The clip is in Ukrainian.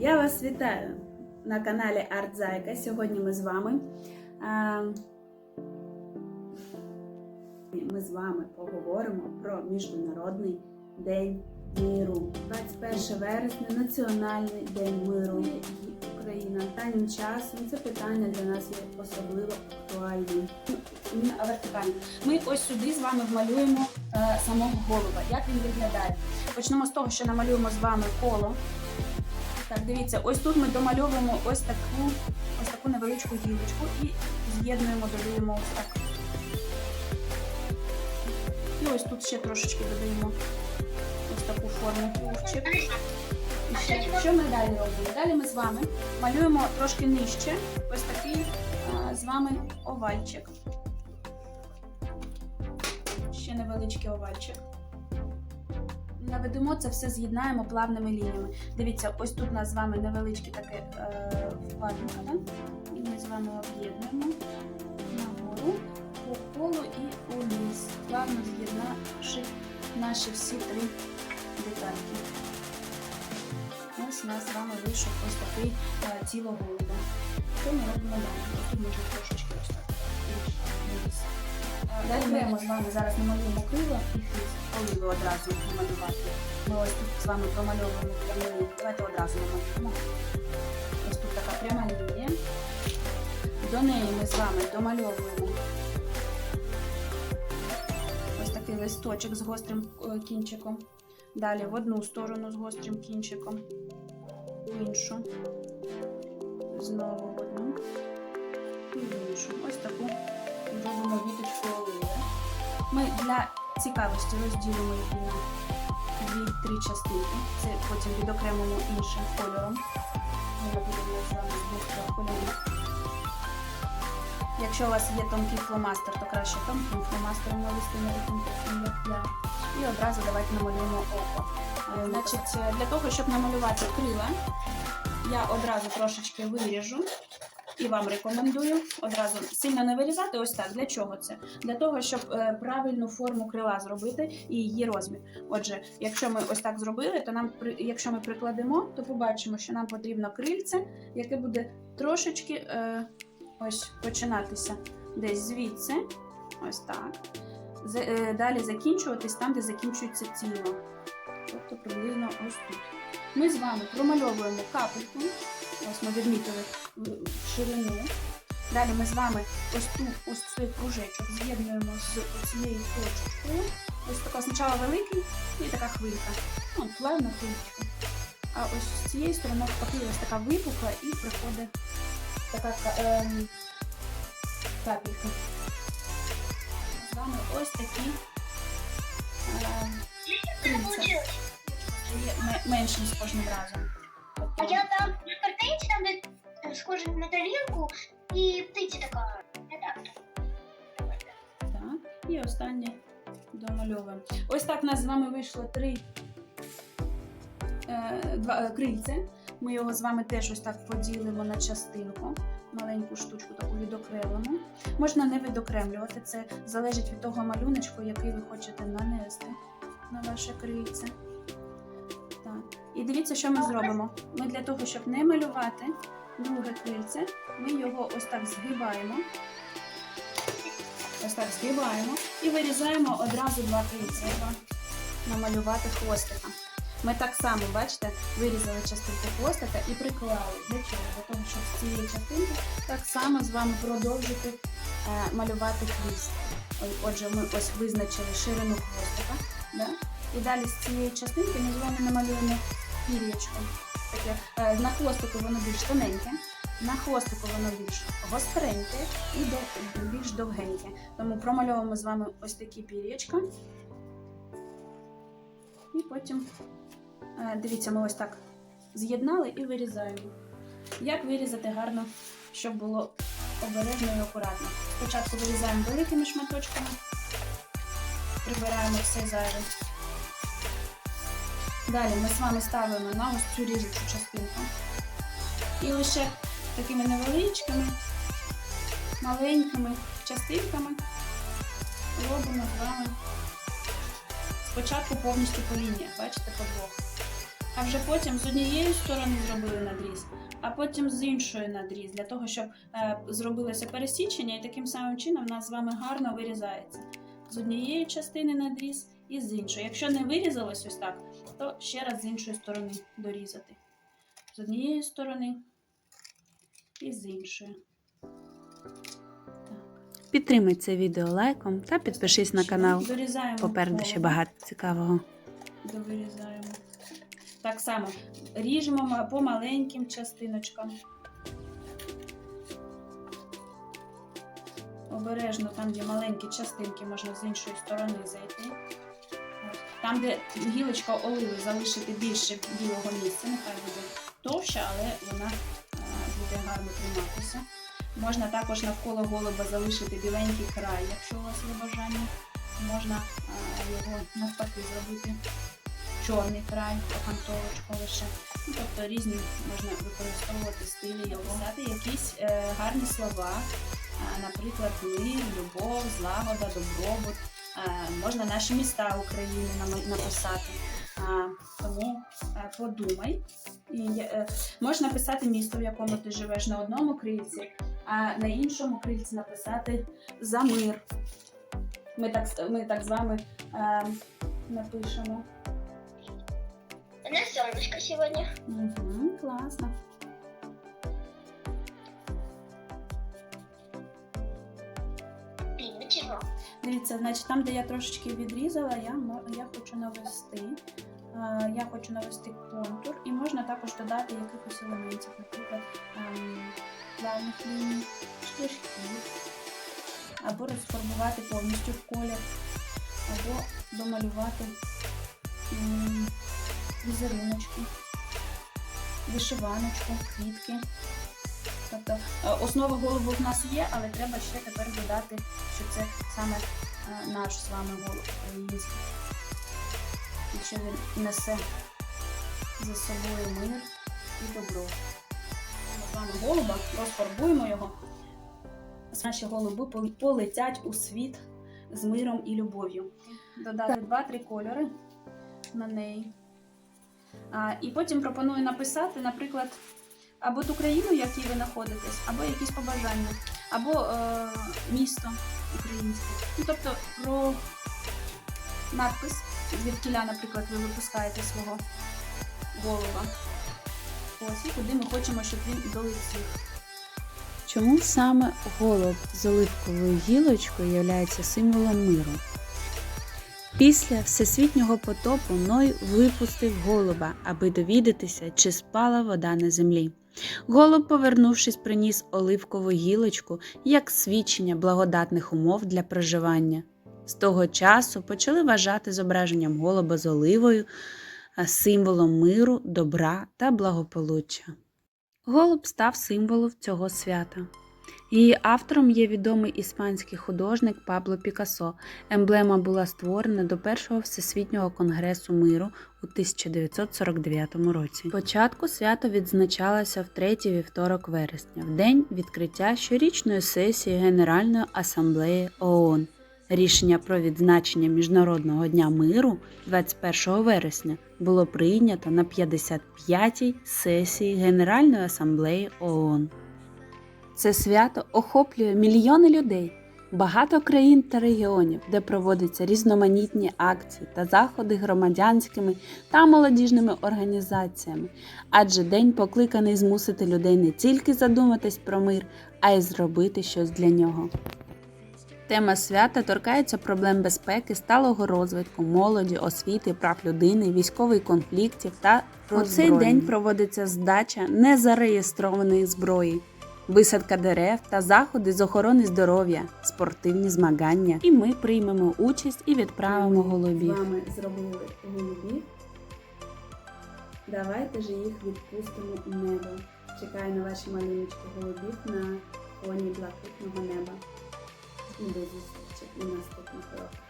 Я вас вітаю на каналі Артзайка. Сьогодні ми з вами. Ми з вами поговоримо про Міжнародний день миру. 21 вересня Національний день миру Україна. Останнім часом це питання для нас є особливо актуальним. Вертикально. Ми ось сюди з вами вмалюємо е, самого голуба. Як він виглядає? Почнемо з того, що намалюємо з вами коло. Так, дивіться, ось тут ми домальовуємо ось таку, ось таку невеличку гілочку і з'єднуємо, додаємо ось так. І ось тут ще трошечки додаємо ось таку форму курчик. І ще, що ми далі робимо? Далі ми з вами малюємо трошки нижче ось такий а, з вами овальчик. Ще невеличкий овальчик. Наведемо це все, з'єднаємо плавними лініями. Дивіться, ось тут у нас з вами невеличке таке е, впадинка, да? і ми з вами об'єднуємо нагору, по колу і униз, плавно з'єднавши наші всі три детальки. Ось у нас з вами вийшов ось такий е, тіло голуба. Що ми робимо далі? Тут можна трошечки ось так. Ми з вами зараз намалюємо крила і хвіст. Одразу намалювати. Ми ось тут з вами промальовуємо пряму. Давайте одразу намалюємо. Ось тут така пряма лінія. До неї ми з вами домальовуємо ось такий листочок з гострим е, кінчиком. Далі в одну сторону з гострим кінчиком, в іншу. Знову в одну і в іншу. Ось таку робимо віточку. Ми для цікавості розділимо її на дві-три частинки. Це потім відокремимо іншим кольором. Ми двох кольорів. Якщо у вас є тонкий фломастер, то краще тонким фломастером навести на таким таким, як я. І одразу давайте намалюємо око. Е, Значить, для того, щоб намалювати крила, я одразу трошечки виріжу і вам рекомендую одразу сильно не вирізати. Ось так. Для чого це? Для того, щоб е, правильну форму крила зробити і її розмір. Отже, якщо ми ось так зробили, то нам якщо ми прикладемо, то побачимо, що нам потрібно крильце, яке буде трошечки е, ось починатися десь звідси. Ось так. Е, далі закінчуватись там, де закінчується тіло. Тобто приблизно ось тут. Ми з вами промальовуємо капельку. Ось ми відмітили ширину. Далі ми з вами ось тут ось цей кружечок з'єднуємо з цією точечкою. Ось така спочатку великий і така хвилька. Ну, плавна хвилька. А ось з цієї сторони ось така випукла і приходить така ка- ем, капелька. З вами ось такі ме- меншим з кожним разом. Я там на картинці, там де на тарілку, і птиця така. Так, і останнє домальовуємо. Ось так у нас з вами вийшло три е, два, е, крильця. Ми його з вами теж ось так поділимо на частинку. Маленьку штучку таку відокремимо. Можна не відокремлювати, це залежить від того малюночку, який ви хочете нанести на ваше крильце. Так. І дивіться, що ми зробимо. Ми для того, щоб не малювати друге крильце, ми його ось так згибаємо. Ось так згибаємо і вирізаємо одразу два крильця. Намалювати хвостика. Ми так само, бачите, вирізали частинку хвостика і приклали. Для чого? Для того, щоб з цієї частинки так само з вами продовжити е, малювати хвіст. Отже, ми ось визначили ширину хвостика. Да? І далі з цієї частинки ми з вами намалюємо пір'ячко. Таке, е, на хвостику воно більш тоненьке, на хвостику воно більш гостреньке і більш довгеньке. Тому промальовуємо з вами ось такі пір'ячка. І потім, е, дивіться, ми ось так з'єднали і вирізаємо. Як вирізати гарно, щоб було обережно і акуратно. Спочатку вирізаємо великими шматочками, прибираємо все зайве. Далі ми з вами ставимо на ось цю ріжучу частинку. І лише такими невеличкими, маленькими частинками робимо з вами спочатку повністю по лініях, бачите, по двох. а вже потім з однієї сторони зробили надріз, а потім з іншої надріз, для того, щоб е, зробилося пересічення, і таким самим чином в нас з вами гарно вирізається. З однієї частини надріз і з іншої. Якщо не вирізалось ось так, то ще раз з іншої сторони дорізати. З однієї сторони і з іншої. Підтримай це відео лайком та підпишись на канал. Дорізаємо Попереду ще багато цікавого. довирізаємо. Так само ріжемо по маленьким частиночкам. Обережно, там, де маленькі частинки, можна з іншої сторони зайти. Там, де гілочка оливи, залишити більше білого місця, нехай буде товща, але вона е, буде гарно триматися. Можна також навколо голуба залишити біленький край, якщо у вас є бажання. Можна е, його навпаки зробити чорний край, окантовочку лише. Ну, тобто різні можна використовувати стилі і писати якісь е, гарні слова, наприклад, мир, любов, злагода, добробут. Е, можна наші міста України написати. Тому е, подумай. І, е, можна написати місто, в якому ти живеш на одному крильці, а на іншому крильці написати за мир. Ми так, ми так з вами напишемо. У нас солнышко сегодня. Угу, класно. Дивіться, значить, там, де я трошечки відрізала, я, я хочу навести. Я хочу навести контур і можна також додати якихось елементів, наприклад, плавних ліній, штришків, або розфарбувати повністю в колір, або домалювати візеруночки, вишиваночку, квітки. Тобто е, основа голубу в нас є, але треба ще тепер додати, що це саме е, наш з вами голуб український. І що він несе за собою мир і добро. Ми з вами голуба розфарбуємо його. Наші голуби полетять у світ з миром і любов'ю. Додати два-три кольори на неї. А, і потім пропоную написати, наприклад, або ту країну, в якій ви знаходитесь, або якісь побажання, або е, місто українське. Ну, тобто про надпис, звідкіля, наприклад, ви випускаєте свого голова. Ось і куди ми хочемо, щоб він долетів. Чому саме голуб з оливковою гілочкою є символом миру? Після всесвітнього потопу Ной випустив голуба, аби довідатися, чи спала вода на землі. Голуб, повернувшись, приніс оливкову гілочку як свідчення благодатних умов для проживання. З того часу почали вважати зображенням голуба з оливою символом миру, добра та благополуччя. Голуб став символом цього свята. Її автором є відомий іспанський художник Пабло Пікассо. Емблема була створена до першого всесвітнього конгресу миру у 1949 році. Спочатку свято відзначалося в третій вівторок вересня, в день відкриття щорічної сесії Генеральної асамблеї ООН. Рішення про відзначення Міжнародного дня миру 21 вересня було прийнято на 55-й сесії Генеральної асамблеї ООН. Це свято охоплює мільйони людей, багато країн та регіонів, де проводяться різноманітні акції та заходи громадянськими та молодіжними організаціями, адже день покликаний змусити людей не тільки задуматись про мир, а й зробити щось для нього. Тема свята торкається проблем безпеки, сталого розвитку, молоді, освіти, прав людини, військових конфліктів та у цей день проводиться здача незареєстрованої зброї, висадка дерев та заходи з охорони здоров'я, спортивні змагання. І ми приймемо участь і відправимо голубів. З вами зробили голубів. Давайте ж їх відпустимо у небо. Чекаю на ваші малюночки голубів на фоні блакитного неба. До зустрічі у наступних уроках.